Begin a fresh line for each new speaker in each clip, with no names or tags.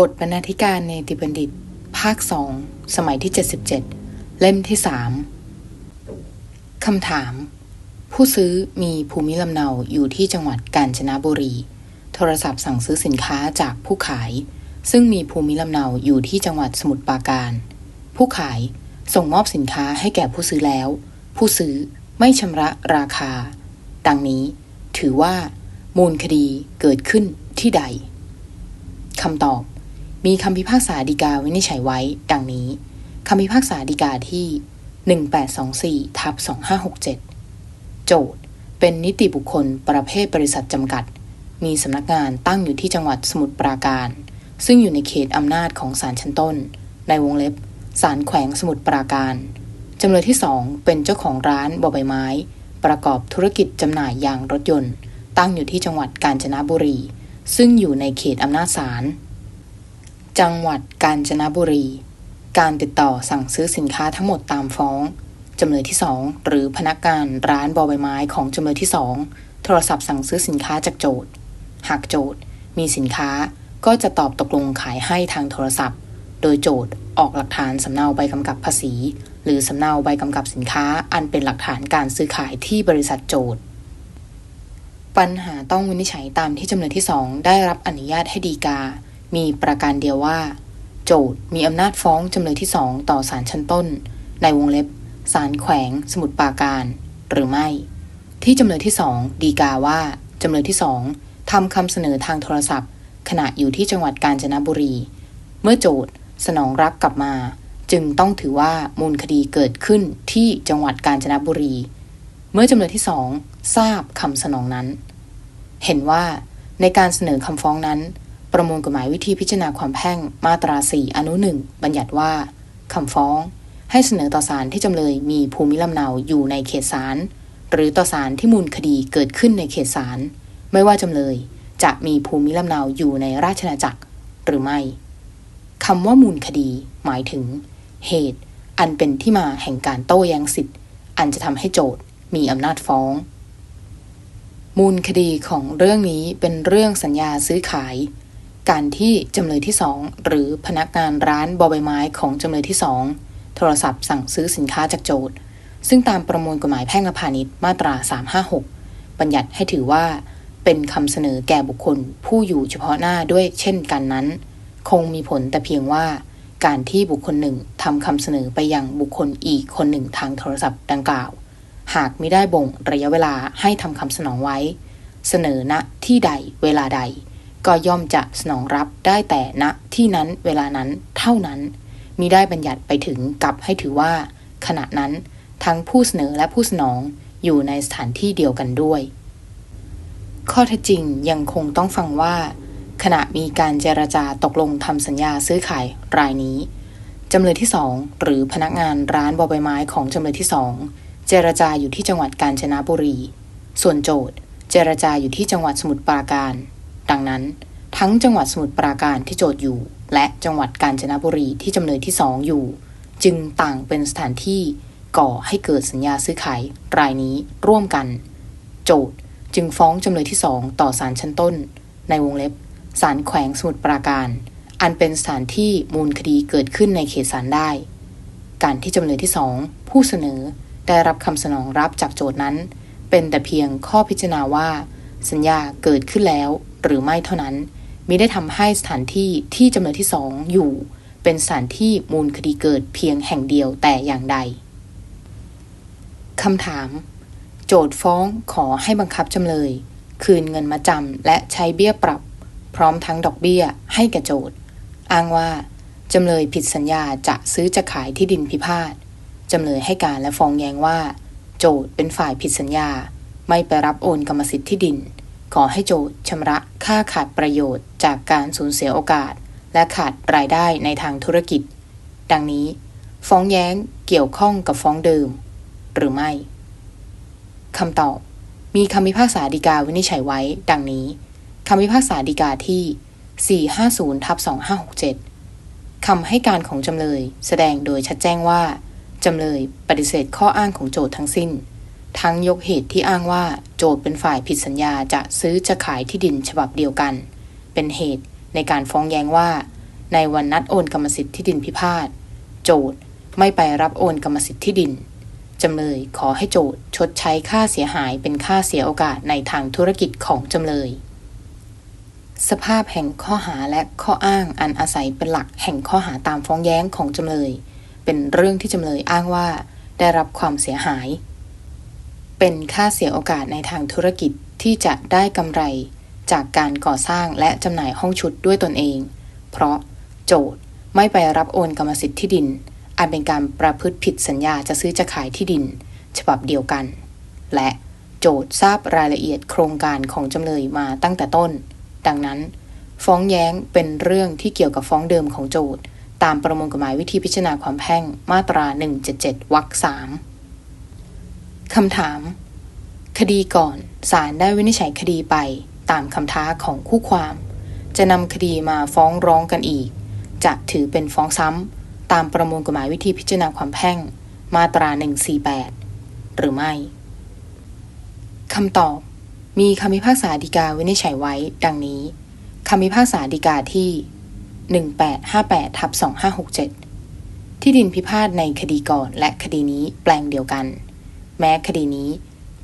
บทบรรณาธิการเนติบัณฑิต ภาคสองสมัยที่ 77 เล่มที่3คำถาม ผู้ซื้อมีภูมิลำเนาอยู่ที่จังหวัดกาญจนบุรี โทรศัพท์สั่งซื้อสินค้าจากผู้ขาย ซึ่งมีภูมิลำเนาอยู่ที่จังหวัดสมุทรปราการ ผู้ขายส่งมอบสินค้าให้แก่ผู้ซื้อแล้ว ผู้ซื้อไม่ชำระราคา ดังนี้ ถือว่า มูลคดีเกิดขึ้นที่ใดคำตอบ มีคำพิพากษาฎีกาวินิจฉัยไว้ ดังนี้คำพิพากษาฎีกาที่ 1824ทับ2567 โจทย์ เป็นนิติบุคคลประเภทบริษัทจำกัด มีสำนักงานตั้งอยู่ที่จังหวัดสมุทรปราการ ซึ่งอยู่ในเขตอำนาจของศาลชั้นต้น ในวงเล็บศาลแขวงสมุทรปราการจำเลยที่ 2 เป็นเจ้าของร้านบอใบไม้ ประกอบธุรกิจจำหน่ายยางรถยนต์ ตั้งอยู่ที่จังหวัดกาญจนบุรี ซึ่งอยู่ในเขตอำนาจศาล จังหวัดกาญจนบุรี การติดต่อสั่งซื้อสินค้าทั้งหมดตามฟ้อง จำเลยที่ 2 หรือพนักงานร้านบอใบไม้ของจำเลยที่ 2 โทรศัพท์สั่งซื้อสินค้าจากโจทย์หากโจทย์มีสินค้าก็จะตอบตกลงขายให้ทางโทรศัพท์ โดยโจทย์ออกหลักฐานสำเนาใบกำกับภาษี หรือสำเนาใบกำกับสินค้าอันเป็นหลักฐานการซื้อขายที่บริษัทโจทย์ ปัญหาต้องวินิจฉัยตามที่จำเลยที่ 2 ได้รับอนุญาตให้ดีกา มีประการเดียวว่า โจทย์มีอำนาจฟ้องจำเลยที่2ต่อศาลชั้นต้น ในวงเล็บศาลแขวงสมุทรปราการ หรือไม่ ที่จำเลยที่2ดีกาว่าจำเลยที่2ทำคำเสนอทางโทรศัพท์ ขณะอยู่ที่จังหวัดกาญจนบุรี เมื่อโจทย์สนองรับกลับมา จึงต้องถือว่ามูลคดีเกิดขึ้นที่จังหวัดกาญจนบุรี เมื่อจำเลยที่สองทราบคำสนองนั้น เห็นว่าในการเสนอคำฟ้องนั้น ประมวลกฎหมายวิธีพิจารณาความแพ่งมาตรา 4 อนุหนึ่งบัญญัติว่าคำฟ้อง ให้เสนอต่อศาลที่จำเลยมีภูมิลำเนาอยู่ในเขตศาลหรือต่อศาลที่มูลคดีเกิดขึ้นในเขตศาลไม่ว่าจำเลยจะมีภูมิลำเนาอยู่ในราชนาจักรหรือไม่คำว่ามูลคดี หมายถึง เหตุ อันเป็นที่มาแห่งการโต้แย้งสิทธิ์ อันจะทำให้โจทย์มีอำนาจฟ้อง มูลคดีของเรื่องนี้เป็นเรื่องสัญญาซื้อขาย การที่จำเลยที่สองหรือพนักงานร้านบอใบไม้ของจำเลยที่สองโทรศัพท์สั่งซื้อสินค้าจากโจทย์ ซึ่งตามประมวลกฎหมายแพ่งและพาณิชย์มาตรา 356 บัญญัติให้ถือว่า เป็นคำเสนอแก่บุคคลผู้อยู่เฉพาะหน้าด้วยเช่นกันนั้น คงมีผลแต่เพียงว่า การที่บุคคลหนึ่งทำคำเสนอไปยังบุคคลอีกคนหนึ่งทางโทรศัพท์ดังกล่าว หากไม่ได้บ่งระยะเวลาให้ทำคำสนองไว้ เสนอณที่ใดเวลาใด ก็ย่อมจะสนองรับได้แต่ณที่นั้นเวลานั้นเท่านั้นมิได้บัญญัติไปถึงกับให้ถือว่า ขณะนั้นทั้งผู้เสนอและผู้สนองอยู่ในสถานที่เดียวกันด้วย ข้อเท็จจริงยังคงต้องฟังว่า ขณะมีการเจรจาตกลงทำสัญญาซื้อขายรายนี้จำเลยที่สองหรือพนักงานร้านบอใบไม้ของจำเลยที่สองเจรจาอยู่ที่จังหวัดกาญจนบุรี ส่วนโจทย์เจรจาอยู่ที่จังหวัดสมุทรปราการ ดังนั้น ทั้งจังหวัดสมุทรปราการที่โจทย์อยู่ และจังหวัดกาญจนบุรีที่จำเลยที่สองอยู่ จึงต่างเป็นสถานที่ก่อให้เกิดสัญญาซื้อขายรายนี้ร่วมกัน โจทย์จึงฟ้องจำเลยที่สองต่อศาลชั้นต้น ในวงเล็บศาลแขวงสมุทรปราการ อันเป็นสถานที่มูลคดีเกิดขึ้นในเขตศาลได้ การที่จำเลยที่สองผู้เสนอได้รับคำสนองรับจากโจทย์นั้น เป็นแต่เพียงข้อพิจารณาว่า สัญญาเกิดขึ้นแล้ว หรือไม่เท่านั้นมิได้ทำให้สถานที่ที่จำเลยที่สองอยู่ เป็นสถานที่มูลคดีเกิดเพียงแห่งเดียวแต่อย่างใดคำถาม โจทย์ฟ้องขอให้บังคับจำเลย คืนเงินมาจำและใช้เบี้ยปรับ พร้อมทั้งดอกเบี้ยให้แก่โจทย์อ้างว่าจำเลยผิดสัญญาจะซื้อจะขายที่ดินพิพาทจำเลยให้การและฟ้องแย้งว่า โจทย์เป็นฝ่ายผิดสัญญา ไม่ไปรับโอนกรรมสิทธิ์ที่ดิน ขอให้โจทย์ชำระค่าขาดประโยชน์จากการสูญเสียโอกาส และขาดรายได้ในทางธุรกิจ ดังนี้ ฟ้องแย้งเกี่ยวข้องกับฟ้องเดิม หรือไม่คำตอบ มีคำพิพากษาฎีกาวินิจฉัยไว้ ดังนี้คำพิพากษาฎีกาที่ 450ทับ2567คำให้การของจำเลยแสดงโดยชัดแจ้งว่า จำเลยปฏิเสธข้ออ้างของโจทย์ทั้งสิ้น ทั้งยกเหตุที่อ้างว่าโจทเป็นฝ่ายผิดสัญญาจะซื้อจะขายที่ดินฉบับเดียวกัน เป็นเหตุในการฟ้องแย้งว่า ในวันนัดโอนกรรมสิทธิ์ที่ดินพิพาทโจทไม่ไปรับโอนกรรมสิทธิ์ที่ดินจำเลยขอให้โจทชดใช้ค่าเสียหายเป็นค่าเสียโอกาสในทางธุรกิจของจำเลย สภาพแห่งข้อหาและข้ออ้างอันอาศัยเป็นหลักแห่งข้อหาตามฟ้องแย้งของจำเลย เป็นเรื่องที่จำเลยอ้างว่า ได้รับความเสียหาย เป็นค่าเสียโอกาสในทางธุรกิจที่จะได้กำไรจากการก่อสร้างและจำหน่ายห้องชุดด้วยตนเอง เพราะโจทย์ไม่ไปรับโอนกรรมสิทธิ์ที่ดินอันเป็นการประพฤติผิดสัญญาจะซื้อจะขายที่ดิน ฉบับเดียวกัน และโจทย์ทราบรายละเอียดโครงการของจำเลยมาตั้งแต่ต้น ดังนั้น ฟ้องแย้งเป็นเรื่องที่เกี่ยวกับฟ้องเดิมของโจทย์ ตามประมวลกฎหมายวิธีพิจารณาความแพ่งมาตรา 177วรรคสาม คำถาม คดีก่อนศาลได้วินิจฉัยคดีไปตามคำท้าของคู่ความ จะนำคดีมาฟ้องร้องกันอีก จะถือเป็นฟ้องซ้ำตามประมวลกฎหมายวิธีพิจารณาความแพ่ง มาตรา 148 หรือไม่คำตอบ มีคำพิพากษาฎีกาวินิจฉัยไว้ ดังนี้คำพิพากษาฎีกาที่ 1858ทับ2567 ที่ดินพิพาทในคดีก่อนและคดีนี้แปลงเดียวกัน แม้คดีนี้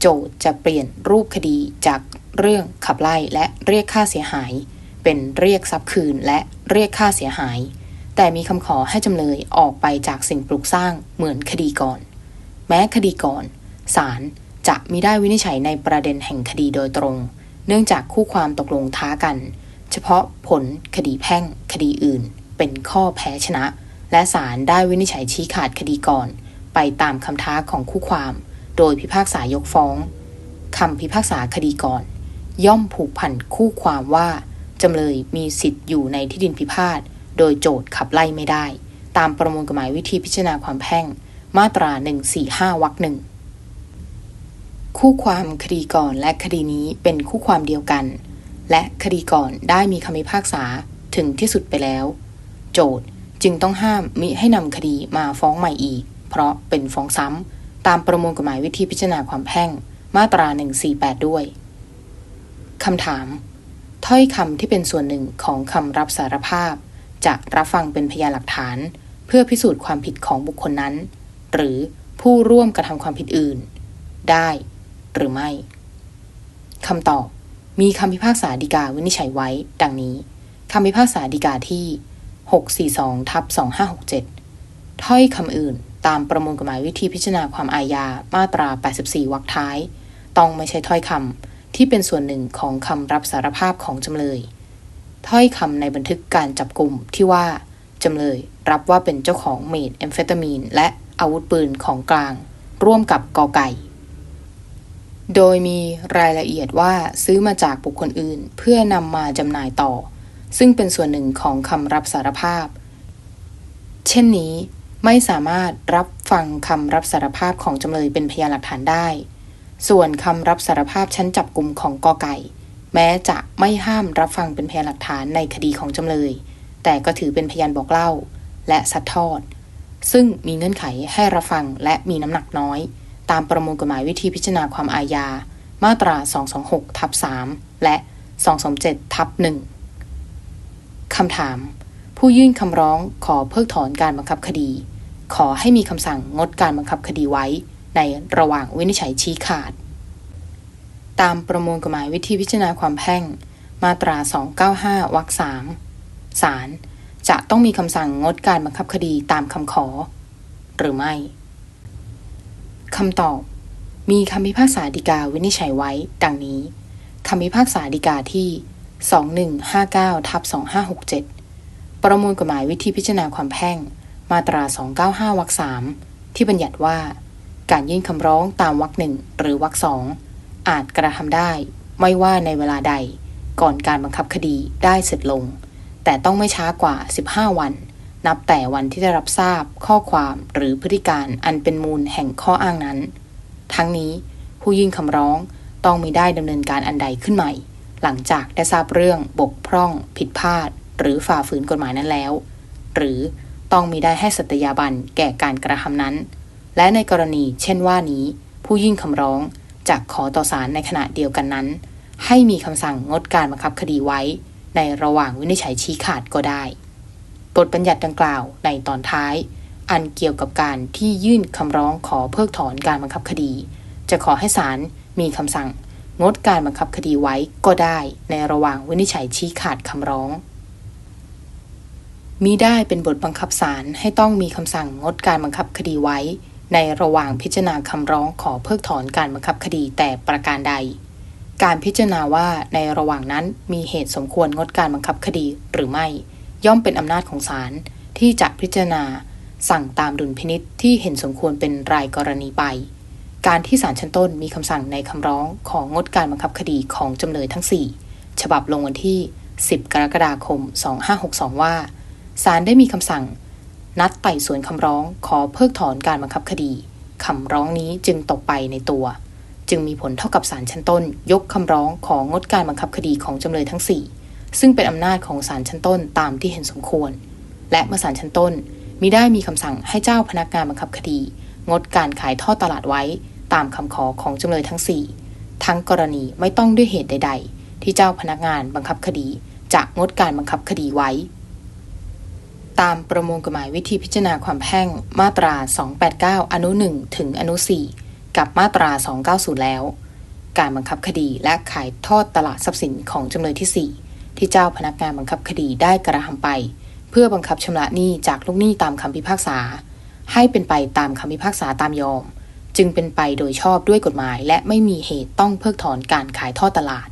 โจทจะเปลี่ยนรูปคดีจากเรื่องขับไล่และเรียกค่าเสียหาย เป็นเรียกทรัพย์คืนและเรียกค่าเสียหาย แต่มีคำขอให้จำเลยออกไปจากสิ่งปลูกสร้างเหมือนคดีก่อน แม้คดีก่อนศาลจะมิได้วินิจฉัยในประเด็นแห่งคดีโดยตรง เนื่องจากคู่ความตกลงท้ากัน เฉพาะผลคดีแพ่งคดีอื่น เป็นข้อแพ้ชนะ และศาลได้วินิจฉัยชี้ขาดคดีก่อน ไปตามคำท้าของคู่ความ โดยพิพากษายกฟ้องคำพิพากษาคดีก่อน ย่อมผูกพันคู่ความว่าจำเลยมีสิทธิ์อยู่ในที่ดินพิพาทโดยโจทย์ขับไล่ไม่ได้ ตามประมวลกฎหมายวิธีพิจารณาความแพ่ง มาตรา 145วรรคหนึ่งคู่ความคดีก่อนและคดีนี้เป็นคู่ความเดียวกัน และคดีก่อนได้มีคำพิพากษาถึงที่สุดไปแล้ว โจทย์จึงต้องห้ามมิให้นำคดีมาฟ้องใหม่อีก เพราะเป็นฟ้องซ้ำ ตามประมวลกฎหมายวิธีพิจารณาความแพ่งมาตรา 148 ด้วย คำถาม ถ้อยคำที่เป็นส่วนหนึ่งของคำรับสารภาพ จะรับฟังเป็นพยานหลักฐาน เพื่อพิสูจน์ความผิดของบุคคลนั้น หรือผู้ร่วมกระทำความผิดอื่น ได้หรือไม่คำตอบ มีคำพิพากษาฎีกาวินิจฉัยไว้ ดังนี้คำพิพากษาฎีกาที่ 642ทับ2567 ถ้อยคำอื่น ตามประมวลกฎหมายวิธีพิจารณาความอาญามาตรา 84 วรรคท้าย ต้องไม่ใช่ถ้อยคำที่เป็นส่วนหนึ่งของคำรับสารภาพของจำเลย ถ้อยคำในบันทึกการจับกลุ่มที่ว่าจำเลยรับว่าเป็นเจ้าของเมดแอมเฟตามีน และอาวุธปืนของกลาง ร่วมกับกอไก่ โดยมีรายละเอียดว่าซื้อมาจากบุคคลอื่น เพื่อนำมาจำหน่ายต่อ ซึ่งเป็นส่วนหนึ่งของคำรับสารภาพ เช่นนี้ ไม่สามารถรับฟังคำรับสารภาพของจำเลยเป็นพยานหลักฐานได้ ส่วนคำรับสารภาพชั้นจับกลุ่มของกอไก่ แม้จะไม่ห้ามรับฟังเป็นพยานหลักฐานในคดีของจำเลย แต่ก็ถือเป็นพยานบอกเล่า และซัดทอด ซึ่งมีเงื่อนไขให้รับฟังและมีน้ำหนักน้อย ตามประมวลกฎหมายวิธีพิจารณาความอาญา มาตรา 226 ทับ 3 และ 227 ทับ 1คำถาม ผู้ยื่นคำร้องขอเพิกถอนการบังคับคดี ขอให้มีคำสั่งงดการบังคับคดีไว้ ในระหว่างวินิจฉัยชี้ขาด ตามประมวลกฎหมายวิธีพิจารณาความแพ่ง มาตรา 295 วรรค3ศาลจะต้องมีคำสั่งงดการบังคับคดีตามคำขอ หรือไม่คำตอบ มีคำพิพากษาฎีกาวินิจฉัยไว้ ดังนี้คำพิพากษาฎีกาที่ 2159ทับ2567 ประมวลกฎหมายวิธีพิจารณาความแพ่ง มาตรา 295 วรรค3ที่บัญญัติว่า การยื่นคำร้องตามวรรคหนึ่งหรือวรรคสองอาจกระทำได้ ไม่ว่าในเวลาใด ก่อนการบังคับคดีได้เสร็จลง แต่ต้องไม่ช้ากว่า 15 วัน นับแต่วันที่ได้รับทราบข้อความหรือพฤติการอันเป็นมูลแห่งข้ออ้างนั้น ทั้งนี้ผู้ยื่นคำร้องต้องมีได้ดำเนินการอันใดขึ้นใหม่ หลังจากได้ทราบเรื่องบกพร่อง ผิดพลาด หรือฝ่าฝืนกฎหมายนั้นแล้ว หรือ ต้องมีได้ให้สัตยาบันแก่การกระทำนั้น และในกรณีเช่นว่านี้ ผู้ยื่นคำร้องจะขอต่อศาลในขณะเดียวกันนั้น ให้มีคำสั่งงดการบังคับคดีไว้ ในระหว่างวินิจฉัยชี้ขาดก็ได้บทบัญญัติดังกล่าวในตอนท้าย อันเกี่ยวกับการที่ยื่นคำร้องขอเพิกถอนการบังคับคดี จะขอให้ศาลมีคำสั่ง งดการบังคับคดีไว้ก็ได้ ในระหว่างวินิจฉัยชี้ขาดคำร้อง มิได้เป็นบทบังคับศาลให้ต้องมีคำสั่งงดการบังคับคดีไว้ ในระหว่างพิจารณาคำร้องขอเพิกถอนการบังคับคดีแต่ประการใด การพิจารณาว่าในระหว่างนั้นมีเหตุสมควรงดการบังคับคดีหรือไม่ ย่อมเป็นอำนาจของศาลที่จะพิจารณา สั่งตามดุลพินิษที่เห็นสมควรเป็นรายกรณีไป การที่ศาลชั้นต้นมีคำสั่งในคำร้องของงดการบังคับคดีของจำเลยทั้ง 4 ฉบับลงวันที่ 10 กรกฎาคม 2562 ว่า ศาลได้มีคำสั่ง นัดไต่สวนคำร้องขอเพิกถอนการบังคับคดีคำร้องนี้จึงตกไปในตัว จึงมีผลเท่ากับศาลชั้นต้น ยกคำร้องของงดการบังคับคดีของจำเลยทั้ง 4 ซึ่งเป็นอำนาจของศาลชั้นต้นตามที่เห็นสมควร และเมื่อศาลชั้นต้นมิได้มีคำสั่งให้เจ้าพนักงานบังคับคดี งดการขายท่อตลาดไว้ตามคำขอของจำเลยทั้ง 4 ทั้งกรณีไม่ต้องด้วยเหตุใด ๆ ที่เจ้าพนักงานบังคับคดีจะงดการบังคับคดีไว้ ตามประมวลกฎหมายวิธีพิจารณาความแพ่งมาตรา 289 อนุ 1 ถึงอนุ 4 กับมาตรา 290 แล้ว การบังคับคดีและขายทอดตลาดทรัพย์สินของจำเลยที่ 4 ที่เจ้าพนักงานบังคับคดีได้กระทำไป เพื่อบังคับชำระหนี้จากลูกหนี้ตามคำพิพากษา ให้เป็นไปตามคำพิพากษาตามยอม จึงเป็นไปโดยชอบด้วยกฎหมาย และไม่มีเหตุต้องเพิกถอนการขายทอดตลาด